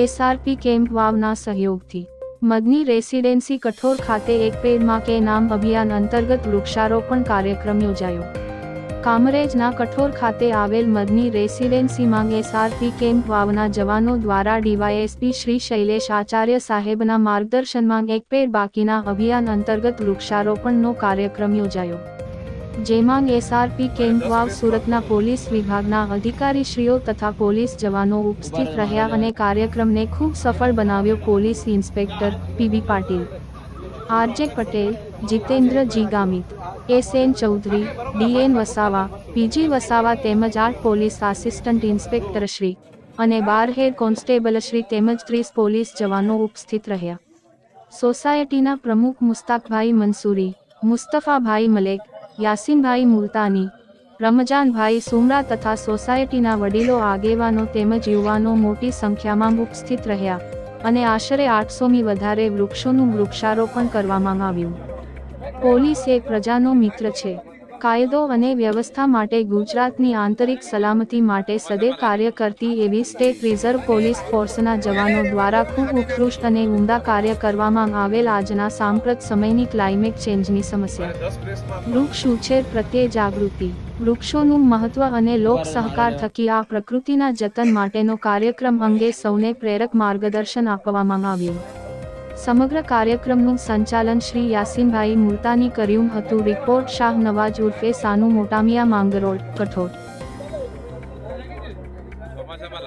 SRP camp વાવના સહયોગથી. Madni residency કઠોર ખાતે એક પેડમાં કે નામ અભિયાન અંતર્ગત વૃક્ષારોપણ કાર્યક્રમ યોજાયો. કામરેજના કઠોર ખાતે આવેલ મદની રેસિડેન્સીમાં એસઆરપી કેમ્પ વાવના જવાનો દ્વારા ડીવાયએસપી શ્રી શૈલેષ આચાર્ય સાહેબના માર્ગદર્શનમાં એક પેડ બાકીના અભિયાન અંતર્ગત વૃક્ષારોપણનો કાર્યક્રમ યોજાયો. જેમાં એસઆરપી કેમ્પ વાવ સુરતના પોલીસ વિભાગના અધિકારીશ્રીઓ તથા પોલીસ જવાનો ઉપસ્થિત રહ્યા અને કાર્યક્રમને ખૂબ સફળ બનાવ્યો police inspector P B Patil. R J Patel Jitendra ji Gamit S N Chaudhary D N Vasava P G Vasava તેમજ આઠ પોલીસ આસિસ્ટન્ટ ઇન્સ્પેક્ટર શ્રી અને બાર હેડ કોન્સ્ટેબલ શ્રી તેમજ ત્રીસ પોલીસ જવાનો ઉપસ્થિત રહ્યા. સોસાયટીના પ્રમુખ મુસ્તાકભાઈ મંસૂરી મુસ્તફાભાઈ મલેક યાસીનભાઈ મુલતાની, રમજાનભાઈ સુમરા તથા સોસાયટીના વડીલો આગેવાનો તેમજ યુવાનો મોટી સંખ્યામાં ઉપસ્થિત રહ્યા અને આશરે આઠસોમી વધારે વૃક્ષોનું વૃક્ષારોપણ કરવામાં આવ્યું. પોલીસ એ પ્રજાનો મિત્ર છે. કાયદો અને વ્યવસ્થા માટે ગુજરાતની આંતરિક સલામતી માટે સદૈવ કાર્ય કરતી એવી સ્ટેટ રિઝર્વ પોલીસ ફોર્સના જવાનો દ્વારા ખૂબ ઉત્કૃષ્ટ અને ઉમદા કાર્ય કરવામાં આવેલ આજના સાંપ્રત સમયની ક્લાઇમેટ ચેન્જની સમસ્યા. વૃક્ષ ઉછેર પ્રત્યે જાગૃતિ. વૃક્ષોનું મહત્વ અને લોક સહકાર થકી આ પ્રકૃતિના જતન માટેનો કાર્યક્રમ અંગે સૌને પ્રેરક માર્ગદર્શન આપવામાં આવ્યું. સમગ્ર કાર્યક્રમનું સંચાલન શ્રી યાસીનભાઈ મુલતાની કર્યું હતું. રિપોર્ટ શાહ નવાજ ઉર્ફે સાનુ મોટામિયા માંગરોળ કઠોળ. ચોમાસામાં